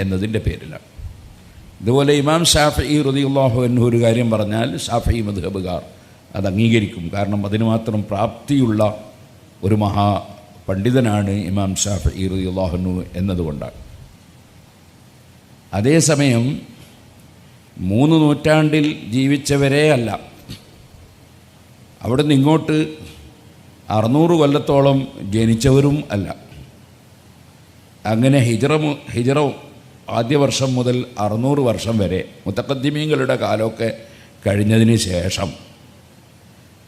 എന്നതിന്റെ പേരിലാണ്. ഇതുപോലെ ഇമാം ഷാഫി റതിയുള്ളാഹു എന്ന ഒരു കാര്യം പറഞ്ഞാൽ ഷാഫി മധുഹബുകാർ അത് അംഗീകരിക്കും. കാരണം അതിന് മാത്രം പ്രാപ്തിയുള്ള ഒരു മഹാ പണ്ഡിതനാണ് ഇമാം ഷാഫി റതിയുള്ളാഹുനു എന്നതുകൊണ്ടാണ്. അതേസമയം മൂന്ന് നൂറ്റാണ്ടിൽ ജീവിച്ചവരേ അല്ല. അവിടെ നിന്ന് ഇങ്ങോട്ട് അറുന്നൂറ് കൊല്ലത്തോളം ജനിച്ചവരും അല്ല. അങ്ങനെ ഹിജറ ഹിജറ ആദ്യ വർഷം മുതൽ അറുന്നൂറ് വർഷം വരെ മുത്തക്കദ്ദിമീങ്ങളുടെ കാലമൊക്കെ കഴിഞ്ഞതിന് ശേഷം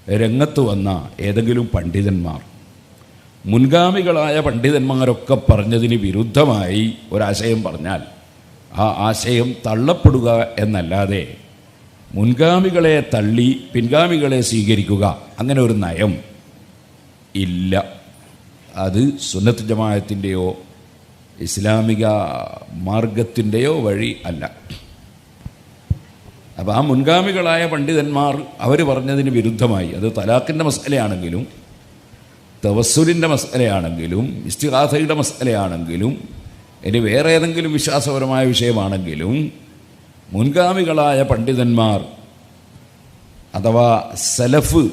രംഗത്ത് വന്ന ഏതെങ്കിലും പണ്ഡിതന്മാർ മുൻഗാമികളായ പണ്ഡിതന്മാരൊക്കെ പറഞ്ഞതിന് വിരുദ്ധമായി ഒരാശയം പറഞ്ഞാൽ ആ ആശയം തള്ളപ്പെടുക എന്നല്ലാതെ മുൻഗാമികളെ തള്ളി പിൻഗാമികളെ സ്വീകരിക്കുക അങ്ങനെ ഒരു നയം ഇല്ല. അത് സുന്നത്ത് ജമാഅത്തിന്റെയോ ഇസ്ലാമിക മാർഗത്തിന്റെയോ വഴി അല്ല. അപ്പോൾ ആ മുൻഗാമികളായ പണ്ഡിതന്മാർ അവർ പറഞ്ഞതിന് വിരുദ്ധമായി. അത് തലാഖിന്റെ മസലയാണെങ്കിലും തവസ്സുലിന്റെ മസലയാണെങ്കിലും ഇസ്തിഹാസയുടെ മസലയാണെങ്കിലും ഇനി വേറെ ഏതെങ്കിലും വിശ്വാസപരമായ വിഷയമാണെങ്കിലും മുൻഗാമികളായ പണ്ഡിതന്മാർ അഥവാ സലഫ്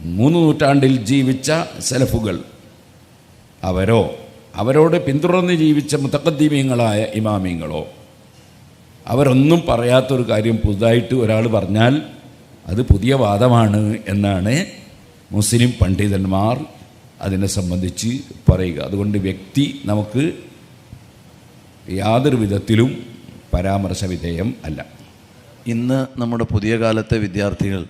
മൂന്ന് നൂറ്റാണ്ടിൽ ജീവിച്ച സലഫുകൾ അവരോ അവരോട് പിന്തുടർന്ന് ജീവിച്ച മുത്തക്കദ്ദീമീങ്ങളായ ഇമാമീങ്ങളോ അവരൊന്നും പറയാത്തൊരു കാര്യം പുതുതായിട്ട് ഒരാൾ പറഞ്ഞാൽ അത് പുതിയ വാദമാണ് എന്നാണ് മുസ്ലിം പണ്ഡിതന്മാർ അതിനെ സംബന്ധിച്ച് പറയുക. അതുകൊണ്ട് വ്യക്തി നമുക്ക് യാതൊരു വിധത്തിലും പരാമർശ വിധേയം അല്ല. ഇന്ന് നമ്മുടെ പുതിയ കാലത്തെ വിദ്യാർത്ഥികൾ